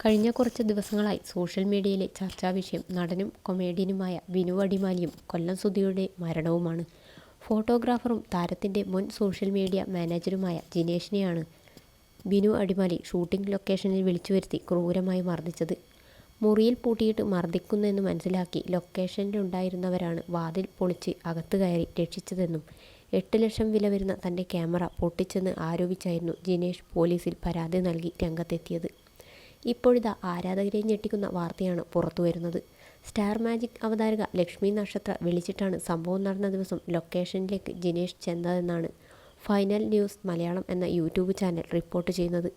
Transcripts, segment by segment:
കഴിഞ്ഞ കുറച്ച് ദിവസങ്ങളായി സോഷ്യൽ മീഡിയയിലെ ചർച്ചാ വിഷയം നടനും കൊമേഡിയനുമായ വിനു അടിമാലിയും കൊല്ലം സുധിയുടെ മരണവുമാണ്. ഫോട്ടോഗ്രാഫറും താരത്തിന്റെ മുൻ സോഷ്യൽ മീഡിയ മാനേജറുമായ ജിനേഷിനെയാണ് ബിനു അടിമാലി ഷൂട്ടിംഗ് ലൊക്കേഷനിൽ വിളിച്ചു വരുത്തി ക്രൂരമായി മർദ്ദിച്ചത് മുറിയിൽ പൂട്ടിയിട്ട് മർദ്ദിക്കുന്നെന്ന് മനസ്സിലാക്കി ലൊക്കേഷനിലുണ്ടായിരുന്നവരാണ് വാതിൽ പൊളിച്ച് അകത്ത് കയറി രക്ഷിച്ചതെന്നും എട്ട് ലക്ഷം വില വരുന്ന തന്റെ ക്യാമറ പൊട്ടിച്ചെന്ന് ആരോപിച്ചായിരുന്നു ജിനേഷ് പോലീസിൽ പരാതി നൽകി രംഗത്തെത്തിയത്. ഇപ്പോഴിതാ ആരാധകരെ ഞെട്ടിക്കുന്ന വാർത്തയാണ് പുറത്തു വരുന്നത് സ്റ്റാർ മാജിക് അവതാരക ലക്ഷ്മി നക്ഷത്ര വിളിച്ചിട്ടാണ് സംഭവം നടന്ന ദിവസം ലൊക്കേഷനിലേക്ക് ജിനേഷ് ചെന്നതെന്നാണ് ഫൈനൽ ന്യൂസ് മലയാളം എന്ന യൂട്യൂബ് ചാനൽ റിപ്പോർട്ട് ചെയ്യുന്നത്.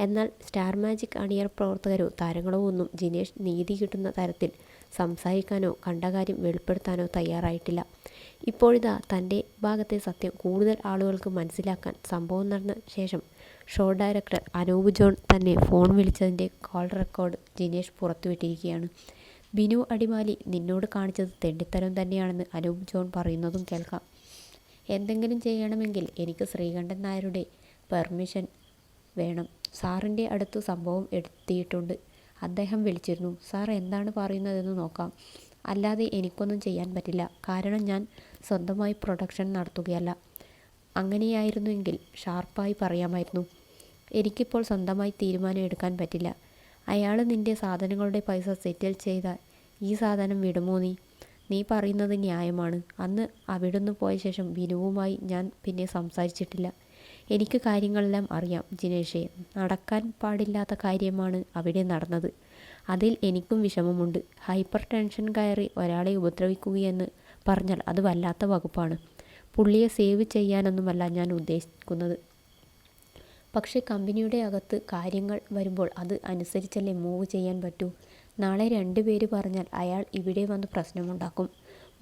എന്നാൽ സ്റ്റാർ മാജിക് അണിയർ പ്രവർത്തകരോ താരങ്ങളോ ഒന്നും ജിനേഷ് നീതി കിട്ടുന്ന തരത്തിൽ സംസാരിക്കാനോ കണ്ട കാര്യം വെളിപ്പെടുത്താനോ തയ്യാറായിട്ടില്ല. ഇപ്പോഴിതാ തന്റെ ഭാഗത്തെ സത്യം കൂടുതൽ ആളുകൾക്ക് മനസ്സിലാക്കാൻ സംഭവം നടന്ന ശേഷം ഷോ ഡയറക്ടർ അനൂപ് ജോൺ തന്നെ ഫോൺ വിളിച്ചതിന്റെ കോൾ റെക്കോർഡ് ജിനേഷ് പുറത്തുവിട്ടിരിക്കുകയാണ്. ബിനു അടിമാലി നിന്നോട് കാണിച്ചത് തെണ്ടിത്തരം തന്നെയാണെന്ന് അനൂപ് ജോൺ പറയുന്നതും കേൾക്കാം. എന്തെങ്കിലും ചെയ്യണമെങ്കിൽ എനിക്ക് ശ്രീകണ്ഠൻ നായരുടെ പെർമിഷൻ വേണം. സാറിന്റെ അടുത്ത് സംഭവം എത്തിയിട്ടുണ്ട്. അദ്ദേഹം വിളിച്ചിരുന്നു. സാർ എന്താണ് പറയുന്നതെന്ന് നോക്കാം. അല്ലാതെ എനിക്കൊന്നും ചെയ്യാൻ പറ്റില്ല. കാരണം ഞാൻ സ്വന്തമായി പ്രൊഡക്ഷൻ നടത്തുകയല്ല. അങ്ങനെയായിരുന്നുവെങ്കിൽ ഷാർപ്പായി പറയാമായിരുന്നു. എനിക്കിപ്പോൾ സ്വന്തമായി തീരുമാനം എടുക്കാൻ പറ്റില്ല. അയാൾ നിന്റെ സാധനങ്ങളുടെ പൈസ സെറ്റിൽ ചെയ്താൽ ഈ സാധനം വിടുമോ നീ? നീ പറയുന്നത് ന്യായമാണ്. അന്ന് അവിടുന്ന് പോയ ശേഷം ബിനുവുമായി ഞാൻ പിന്നെ സംസാരിച്ചിട്ടില്ല. എനിക്ക് കാര്യങ്ങളെല്ലാം അറിയാം ജിനേഷേ. നടക്കാൻ പാടില്ലാത്ത കാര്യമാണ് അവിടെ നടന്നത്. അതിൽ എനിക്കും വിഷമമുണ്ട്. ഹൈപ്പർ ടെൻഷൻ കയറി ഒരാളെ ഉപദ്രവിക്കുകയെന്ന് പറഞ്ഞാൽ അത് വല്ലാത്ത വകുപ്പാണ്. പുള്ളിയെ സേവ് ചെയ്യാനൊന്നുമല്ല ഞാൻ ഉദ്ദേശിക്കുന്നത്. പക്ഷേ കമ്പനിയുടെ അകത്ത് കാര്യങ്ങൾ വരുമ്പോൾ അത് അനുസരിച്ചല്ലേ മൂവ് ചെയ്യാൻ പറ്റൂ. നാളെ രണ്ട് പേര് പറഞ്ഞാൽ അയാൾ ഇവിടെ വന്ന് പ്രശ്നമുണ്ടാക്കും.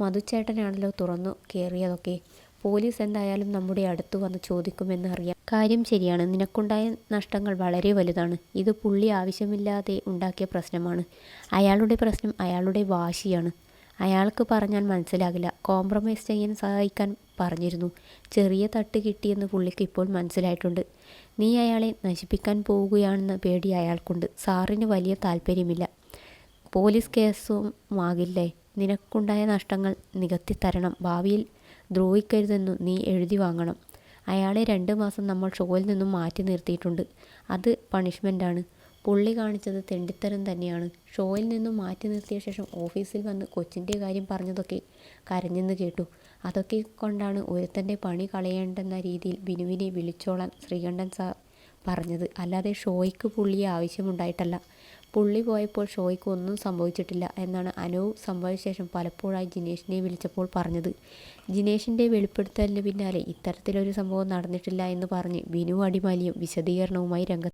മധുച്ചേട്ടനാണല്ലോ തുറന്നു കേറിയതൊക്കെ. പോലീസ് എന്തായാലും നമ്മുടെ അടുത്ത് വന്ന് ചോദിക്കുമെന്ന് അറിയാം. കാര്യം ശരിയാണ്. നിനക്കുണ്ടായ നഷ്ടങ്ങൾ വളരെ വലുതാണ്. ഇത് പുള്ളി ആവശ്യമില്ലാതെ ഉണ്ടാക്കിയ പ്രശ്നമാണ്. അയാളുടെ പ്രശ്നം അയാളുടെ വാശിയാണ്. അയാൾക്ക് പറഞ്ഞാൽ മനസ്സിലാകില്ല. കോംപ്രമൈസ് ചെയ്യാൻ സഹായിക്കാൻ പറഞ്ഞിരുന്നു. ചെറിയ തട്ട് കിട്ടിയെന്ന് പുള്ളിക്ക് ഇപ്പോൾ മനസ്സിലായിട്ടുണ്ട്. നീ അയാളെ നശിപ്പിക്കാൻ പോവുകയാണെന്ന പേടി അയാൾക്കുണ്ട്. സാറിന് വലിയ താല്പര്യമില്ല പോലീസ് കേസും ആകില്ലേ നിനക്കുണ്ടായ നഷ്ടങ്ങൾ നികത്തി തരണം ഭാവിയിൽ ദ്രോഹിക്കരുതെന്നു നീ എഴുതി വാങ്ങണം. അയാളെ രണ്ട് മാസം നമ്മൾ ഷോയിൽ നിന്നും മാറ്റി നിർത്തിയിട്ടുണ്ട്. അത് പണിഷ്മെന്റാണ് പുള്ളി കാണിച്ചത് തെണ്ടിത്തരം തന്നെയാണ്. ഷോയിൽ നിന്നും മാറ്റി നിർത്തിയ ശേഷം ഓഫീസിൽ വന്ന് കൊച്ചിന്റെ കാര്യം പറഞ്ഞതൊക്കെ കരഞ്ഞെന്ന് കേട്ടു. അതൊക്കെ കൊണ്ടാണ് ഒരുത്തന്റെ പണി കളയേണ്ടെന്ന രീതിയിൽ ബിനുവിനെ വിളിച്ചോളാൻ ശ്രീകണ്ഠൻ സാർ പറഞ്ഞത്. അല്ലാതെ ഷോയ്ക്ക് പുള്ളിയെ ആവശ്യമുണ്ടായിട്ടല്ല. പുള്ളി പോയപ്പോൾ ഷോയ്ക്ക് ഒന്നും സംഭവിച്ചിട്ടില്ല എന്നാണ് അനൂപ് സംഭവശേഷം പലപ്പോഴായി ജിനേഷിനെ വിളിച്ചപ്പോൾ പറഞ്ഞത്. ജിനേഷിന്റെ വെളിപ്പെടുത്തലിന് പിന്നാലെ ഇത്തരത്തിലൊരു സംഭവം നടന്നിട്ടില്ല എന്ന് പറഞ്ഞ് വിനു അടിമാലിയും വിശദീകരണവുമായി രംഗത്ത്